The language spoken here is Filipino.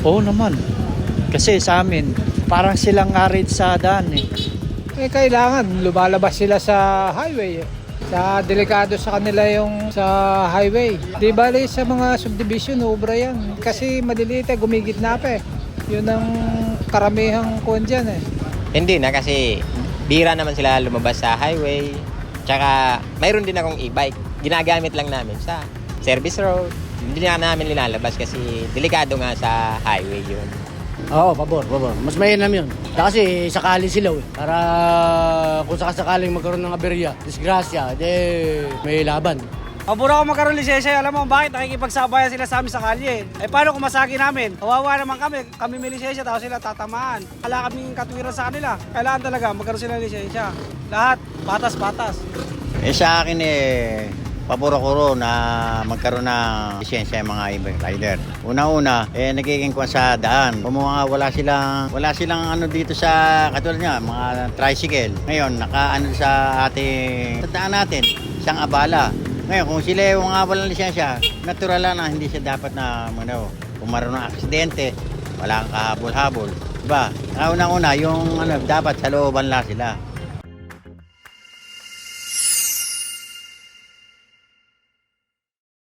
Oo naman. Kasi sa amin, parang silang ngarit sa daan eh. Eh, kailangan lumalabas sila sa highway. eh. Sa delikado sa kanila yung sa highway. Di bali sa mga subdivision, obra yan. Kasi maliliit eh, gumigit na pa eh. Yun ang karamihang kuwan dyan eh. Hindi na kasi bira naman sila lumabas sa highway. Tsaka mayroon din akong e-bike. Ginagamit lang namin sa service road. Hindi na namin linalabas kasi delikado nga sa highway yun. Oo, pabor, pabor. Mas mainam yun. Kasi sakali sila eh. Para kung sakasakaling magkaroon ng aberya, disgrasya, de may laban. Pabor ako magkaroon lisensya. Alam mo bakit? Nakikipagsabayan sila sa amin sa kalye. Eh paano kung masagi namin? Kawawa naman kami. Kami may lisensya tapos sila tatamaan. Wala kaming katwiran sa kanila. Kailangan talaga magkaroon sila ng lisensya. Lahat, batas-batas. Eh sa akin eh, pabor ako ro na magkaroon ng lisensya yung mga e-bike rider. Una-una, eh nagiging kwan sa daan. Kung wala silang, wala silang ano dito sa, katulad nga, mga tricycle. Ngayon, naka ano sa ating, sa daan natin, isang abala. Ngayon, kung sila yung mga walang lisensya, natural na hindi siya dapat na, ano, kung maroon ng aksidente, wala kang kahabol-habol. Diba? Kauna-una, yung ano, dapat sa looban lang sila.